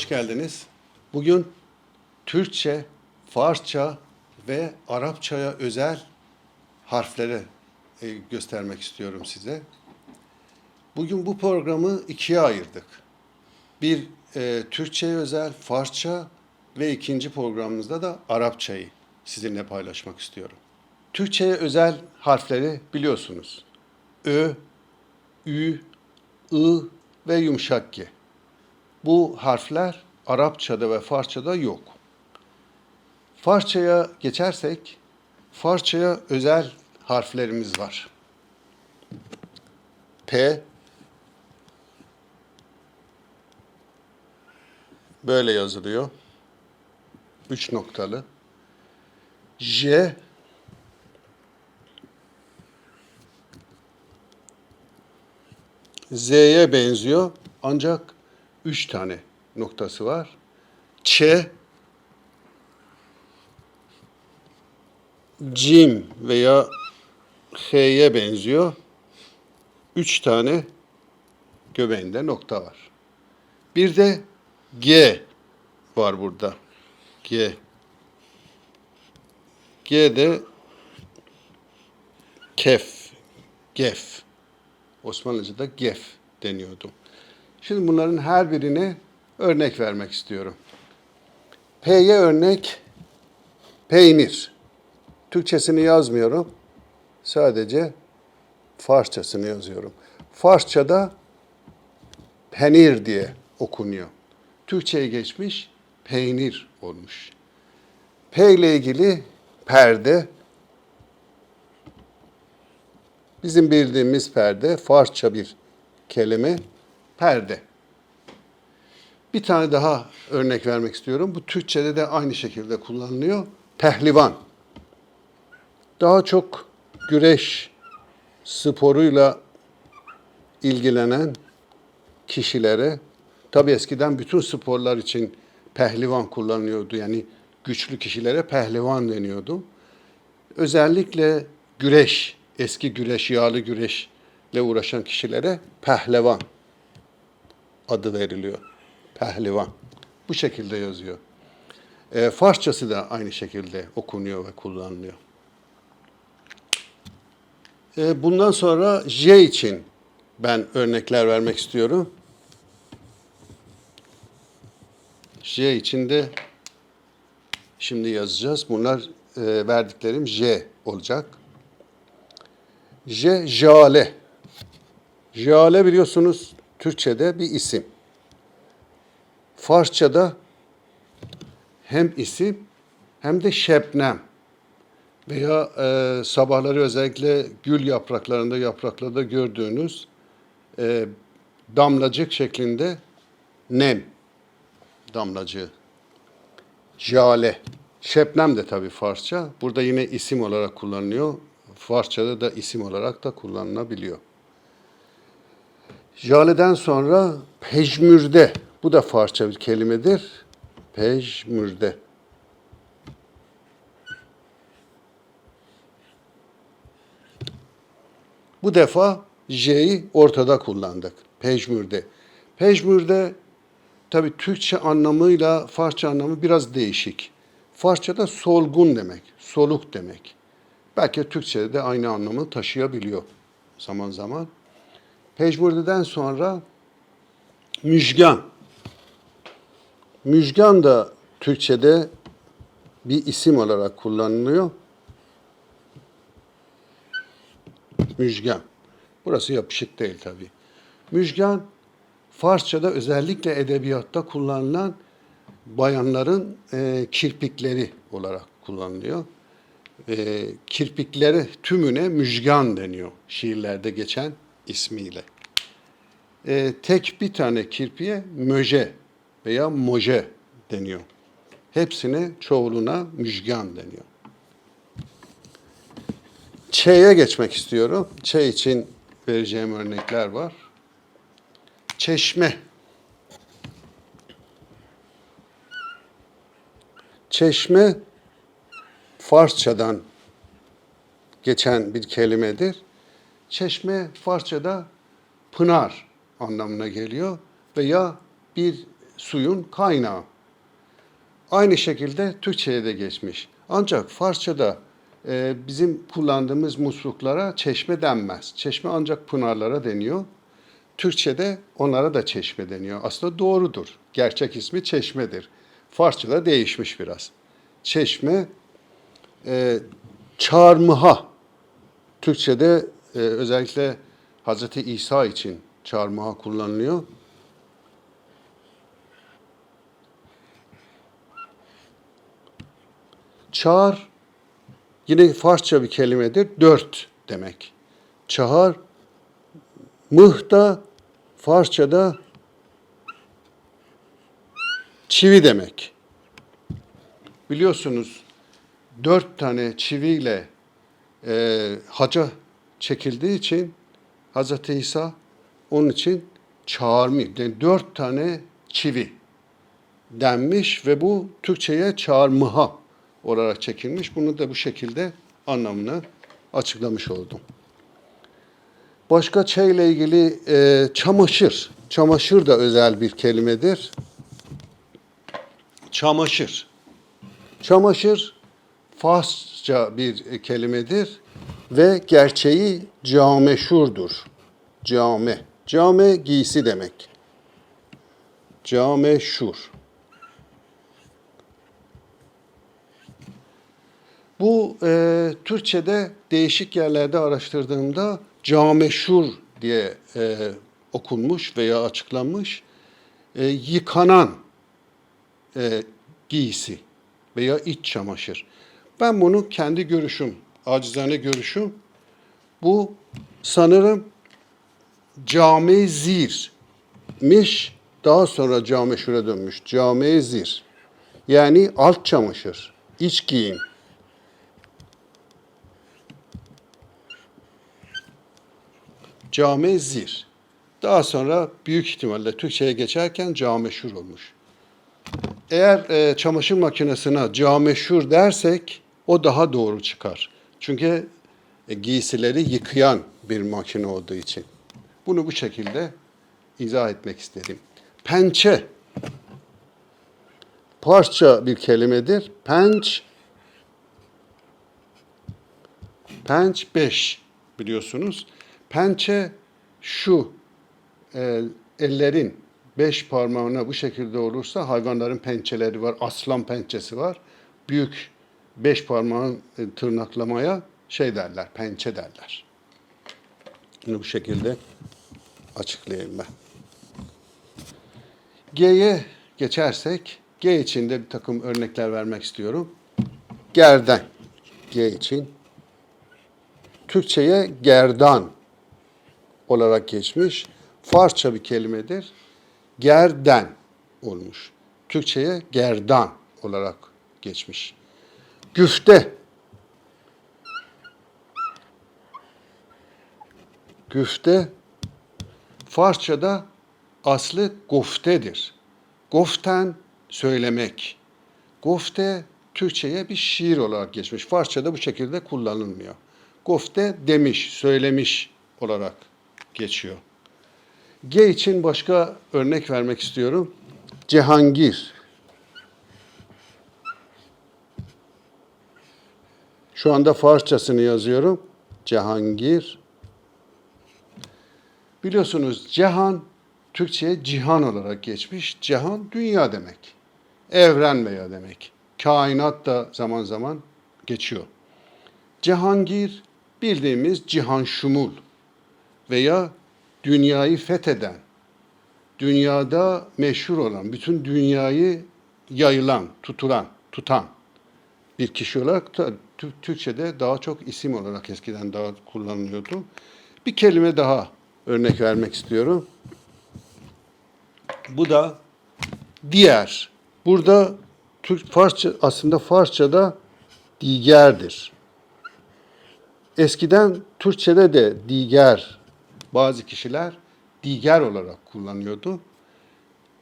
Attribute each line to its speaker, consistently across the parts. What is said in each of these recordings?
Speaker 1: hoş geldiniz. Bugün Türkçe, Farsça ve Arapçaya özel harfleri e, göstermek istiyorum size. Bugün bu programı ikiye ayırdık. Bir e, Türkçe'ye özel Farsça ve ikinci programımızda da Arapçayı sizinle paylaşmak istiyorum. Türkçe'ye özel harfleri biliyorsunuz. Ö, Ü, I ve yumuşak G. Bu harfler Arapçada ve Farsçada yok. Farsçaya geçersek, Farsçaya özel harflerimiz var. P böyle yazılıyor. Üç noktalı. J Z'ye benziyor ancak üç tane noktası var. Ç Cim veya H'ye benziyor. Üç tane göbeğinde nokta var. Bir de G var burada. G. G de kef, gef. Osmanlıca'da gef deniyordu. Şimdi bunların her birine örnek vermek istiyorum. P'ye örnek peynir. Türkçesini yazmıyorum. Sadece Farsçasını yazıyorum. Farsçada penir diye okunuyor. Türkçe'ye geçmiş peynir olmuş. P ile ilgili perde. Bizim bildiğimiz perde Farsça bir kelime perde. Bir tane daha örnek vermek istiyorum. Bu Türkçe'de de aynı şekilde kullanılıyor. Pehlivan. Daha çok güreş sporuyla ilgilenen kişilere, tabi eskiden bütün sporlar için pehlivan kullanılıyordu. Yani güçlü kişilere pehlivan deniyordu. Özellikle güreş, eski güreş, yağlı güreşle uğraşan kişilere pehlevan adı veriliyor. Pehlivan. Bu şekilde yazıyor. E, Farsçası da aynı şekilde okunuyor ve kullanılıyor. E, bundan sonra J için ben örnekler vermek istiyorum. J için de şimdi yazacağız. Bunlar e, verdiklerim J olacak. J, Jale. Jale biliyorsunuz Türkçe'de bir isim. Farsça'da hem isim hem de şebnem veya e, sabahları özellikle gül yapraklarında yapraklarda gördüğünüz e, damlacık şeklinde nem damlacığı. Jale. Şebnem de tabii Farsça. Burada yine isim olarak kullanılıyor. Farsçada da isim olarak da kullanılabiliyor. Jale'den sonra pejmürde. Bu da Farsça bir kelimedir. Pejmürde. Bu defa J'yi ortada kullandık. Pejmürde. Pejmürde tabii Türkçe anlamıyla Farsça anlamı biraz değişik. Farsçada solgun demek, soluk demek. Belki Türkçe'de de aynı anlamı taşıyabiliyor zaman zaman. Pejmürde'den sonra müjgan. Müjgan da Türkçe'de bir isim olarak kullanılıyor. Müjgan. Burası yapışık değil tabii. Müjgan, Farsçada özellikle edebiyatta kullanılan bayanların e, kirpikleri olarak kullanılıyor. E, kirpikleri tümüne müjgan deniyor şiirlerde geçen ismiyle. E, tek bir tane kirpiye möje veya moje deniyor. Hepsine çoğuluna müjgan deniyor. Ç'ye geçmek istiyorum. Ç için vereceğim örnekler var. Çeşme. Çeşme Farsçadan geçen bir kelimedir. Çeşme Farsçada pınar anlamına geliyor veya bir suyun kaynağı. Aynı şekilde Türkçe'ye de geçmiş. Ancak Farsça'da e, bizim kullandığımız musluklara çeşme denmez. Çeşme ancak pınarlara deniyor. Türkçe'de onlara da çeşme deniyor. Aslında doğrudur. Gerçek ismi çeşmedir. Farsça'da değişmiş biraz. Çeşme, e, çarmıha. Türkçe'de e, özellikle Hazreti İsa için çarmıha kullanılıyor. Çağır yine Farsça bir kelimedir. Dört demek. Çağır mıh da Farsçada çivi demek. Biliyorsunuz dört tane çiviyle e, haca çekildiği için Hazreti İsa onun için çağırmış. Yani dört tane çivi denmiş ve bu Türkçe'ye çağırmıha olarak çekilmiş. Bunu da bu şekilde anlamını açıklamış oldum. Başka çayla ilgili e, çamaşır. Çamaşır da özel bir kelimedir. Çamaşır. Çamaşır Farsça bir kelimedir ve gerçeği cameşurdur. Came. Came giysi demek. Cameşur. Bu e, Türkçe'de değişik yerlerde araştırdığımda cameşur diye e, okunmuş veya açıklanmış. E, yıkanan e, giysi veya iç çamaşır. Ben bunu kendi görüşüm, acizane görüşüm, bu sanırım cami zirmiş, daha sonra cameşure dönmüş. Cami zir. Yani alt çamaşır, iç giyim. Cami zir. Daha sonra büyük ihtimalle Türkçe'ye geçerken cameşur olmuş. Eğer e, çamaşır makinesine cameşur dersek o daha doğru çıkar. Çünkü e, giysileri yıkayan bir makine olduğu için. Bunu bu şekilde izah etmek istedim. Pençe. Parça bir kelimedir. Penç. Penç beş biliyorsunuz. Pençe şu e, ellerin beş parmağına bu şekilde olursa hayvanların pençeleri var. Aslan pençesi var. Büyük beş parmağın e, tırnaklamaya şey derler, pençe derler. Bunu bu şekilde açıklayayım ben. G'ye geçersek, G için de bir takım örnekler vermek istiyorum. Gerden, G için. Türkçe'ye gerdan olarak geçmiş. Farsça bir kelimedir. Gerden olmuş. Türkçe'ye gerdan olarak geçmiş. Güfte. Güfte Farsça'da aslı goftedir. Goften söylemek. Gofte Türkçe'ye bir şiir olarak geçmiş. Farsça'da bu şekilde kullanılmıyor. Gofte demiş, söylemiş olarak geçiyor. G için başka örnek vermek istiyorum. Cihangir. Şu anda Farsçasını yazıyorum. Cihangir. Biliyorsunuz cihan Türkçe'ye cihan olarak geçmiş. Cihan dünya demek. Evren veya demek. Kainat da zaman zaman geçiyor. Cihangir bildiğimiz cihan şumul veya dünyayı fetheden, dünyada meşhur olan, bütün dünyayı yayılan, tutulan, tutan bir kişi olarak da Türkçe'de daha çok isim olarak eskiden daha kullanılıyordu. Bir kelime daha örnek vermek istiyorum. Bu da diğer. Burada Türk Farsça aslında Farsça'da digerdir. Eskiden Türkçe'de de diger bazı kişiler diger olarak kullanıyordu.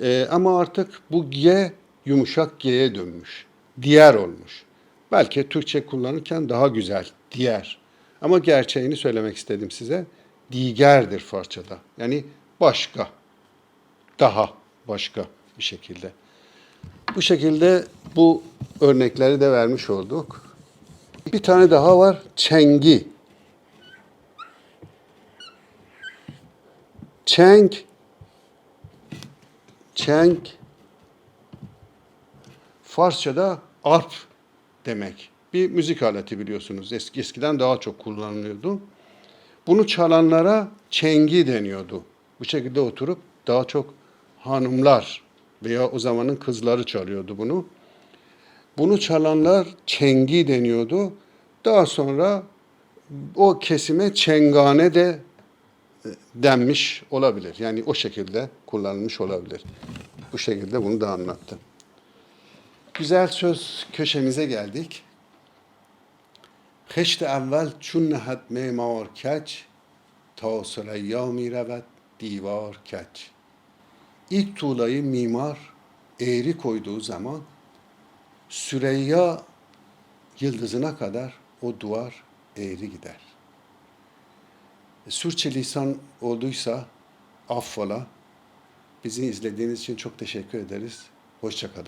Speaker 1: Ee, ama artık bu G yumuşak G'ye dönmüş. Diğer olmuş. Belki Türkçe kullanırken daha güzel, diğer. Ama gerçeğini söylemek istedim size. Digerdir Farsçada. Yani başka, daha başka bir şekilde. Bu şekilde bu örnekleri de vermiş olduk. Bir tane daha var. Çengi. Çeng. Çeng. Farsçada arp demek. Bir müzik aleti biliyorsunuz. Eski, eskiden daha çok kullanılıyordu. Bunu çalanlara çengi deniyordu. Bu şekilde oturup daha çok hanımlar veya o zamanın kızları çalıyordu bunu. Bunu çalanlar çengi deniyordu. Daha sonra o kesime çengane de e, denmiş olabilir. Yani o şekilde kullanılmış olabilir. Bu şekilde bunu da anlattım. Güzel söz köşemize geldik. خشت اول چون نهد معمار کج تا سریا می رود دیوار کج İlk tuğlayı mimar eğri koyduğu zaman Süreyya yıldızına kadar o duvar eğri gider. Sürçülisan olduysa affola. Bizi izlediğiniz için çok teşekkür ederiz. Hoşçakalın.